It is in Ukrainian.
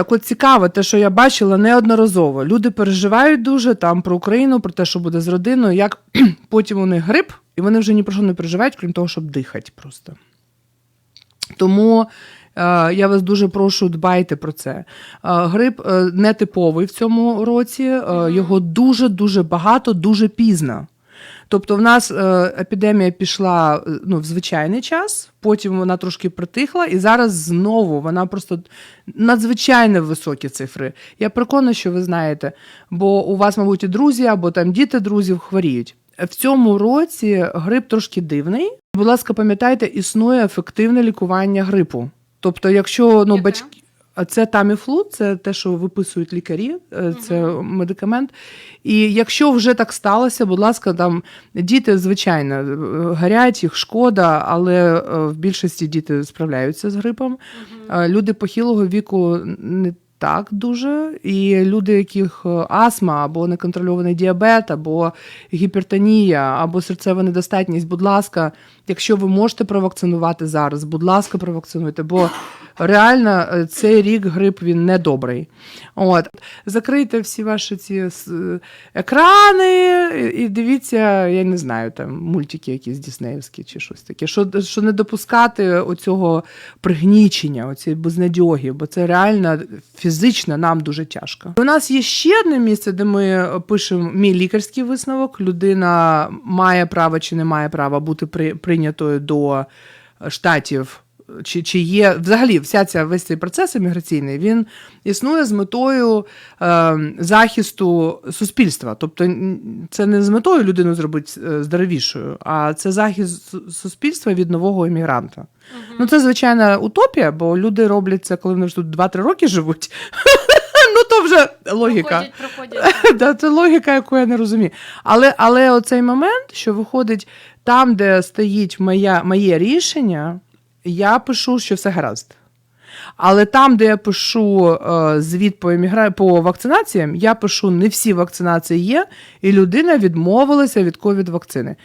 Так от цікаво, те, що я бачила неодноразово. Люди переживають дуже там про Україну, про те, що буде з родиною, як потім у них грип, і вони вже ні про що не переживають, крім того, щоб дихати просто. Тому е, я вас дуже прошу, дбайте про це. Е, грип е, не в цьому році, е, його дуже-дуже багато, дуже пізно. Тобто, в нас е, епідемія пішла е, ну, в звичайний час, потім вона трошки притихла, і зараз знову вона просто надзвичайно високі цифри. Я переконана, що ви знаєте, бо у вас, мабуть, і друзі або там діти друзів хворіють. В цьому році грип трошки дивний. Будь ласка, пам'ятайте, існує ефективне лікування грипу. Тобто, якщо ну, батьки. Це таміфлу, це те, що виписують лікарі, е, це медикамент. І якщо вже так сталося, будь ласка, там діти, звичайно, е, гарять, їх шкода, але е, в більшості діти справляються з грипом. Е, Люди похилого віку не так дуже. І люди, яких астма або неконтрольований діабет, або гіпертонія, або серцева недостатність, будь ласка, якщо ви можете провакцинувати зараз, будь ласка, провакцинуйте, бо реально е, цей рік грип він не добрий. От. Закрийте всі ваші ці екрани і і дивіться, я не знаю, там мультики якісь діснеївські чи щось таке. Що, що не допускати оцього пригнічення, оцієї безнадьоги, бо це реально фізично нам дуже тяжко. У нас є ще одне місце, де ми пишемо мій лікарський висновок. Людина має право чи не має права бути при, прийнятою до штатів. Чи, чи є взагалі вся ця весь цей процес імміграційний, він існує з метою е, захисту суспільства. Тобто це не з метою людину зробити е, здоровішою, а це захист суспільства від нового іммігранта. Ну це звичайна утопія, бо люди роблять це, коли вони вже тут 2-3 роки живуть. Ну то вже логіка. Проходять, проходять. Да, це логіка, яку я не розумію. Але, але оцей момент, що виходить там, де стоїть моя, моє рішення, я пишу, що все гаразд. Але там, де я пишу е, звіт по, емігра... по вакцинаціям, я пишу, не всі вакцинації є, і людина відмовилася від ковід вакцини.